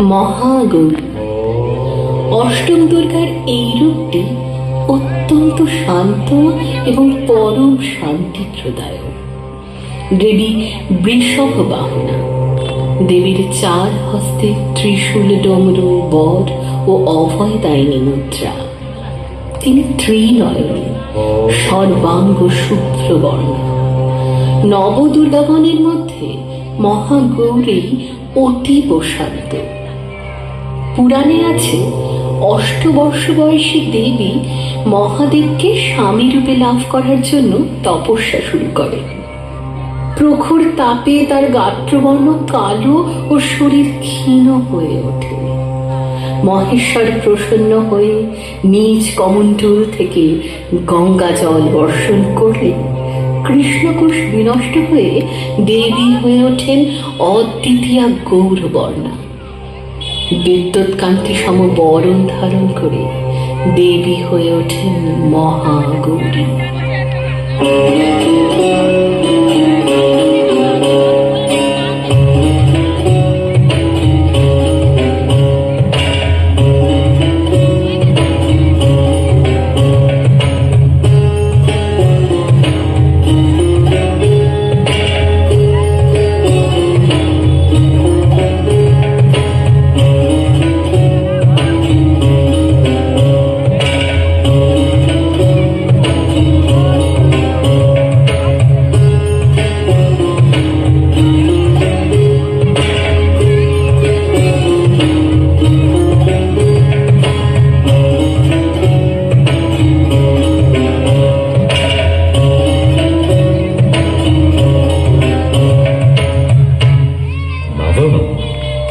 মহাগৌরী। অষ্টম দুর্গার এই রূপটি অত্যন্ত শান্ত এবং পরম শান্তি প্রদায়ক দেবী বৃষভ বাহনা। দেবীর চার হস্তে ত্রিশূল ডমরু, বর ও অভয় দায়নী মুদ্রা। তিনি ত্রিনয়নী, সর্বাঙ্গ শুভ্রবর্ণ নবদুর্গাগণের মধ্যে মহাগৌরী অতীব শান্ত। পুরাণে আছে, অষ্টবর্ষ বয়সী দেবী মহাদেবকে স্বামী রূপে লাভ করার জন্য তপস্যা শুরু করেন প্রখর তাপে তার গাত্রবর্ণ কালো ও শরীর ক্ষীণ হয়ে ওঠে। মহেশ্বর প্রসন্ন হয়ে নিজ কমণ্ডল থেকে গঙ্গা জল বর্ষণ করলেন। কৃষ্ণকোষ বিনষ্ট হয়ে দেবী হয়ে ওঠেন অদ্বিতীয়া গৌরবর্ণা। বিদ্যুৎ কান্তি সম বরণ ধারণ করে দেবী হয়ে ওঠেন মহাগৌরী।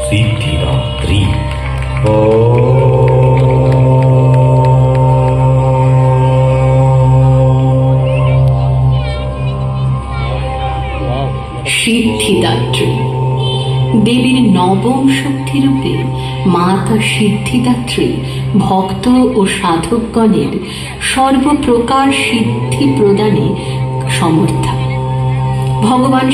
সিদ্ধিদাত্রী ও সিদ্ধিদাত্রী। দেবীর নবম শক্তিরূপে মাতা সিদ্ধিদাত্রী ভক্ত ও সাধকগণের সর্বপ্রকার সিদ্ধি প্রদানে সমর্থা। ভগবান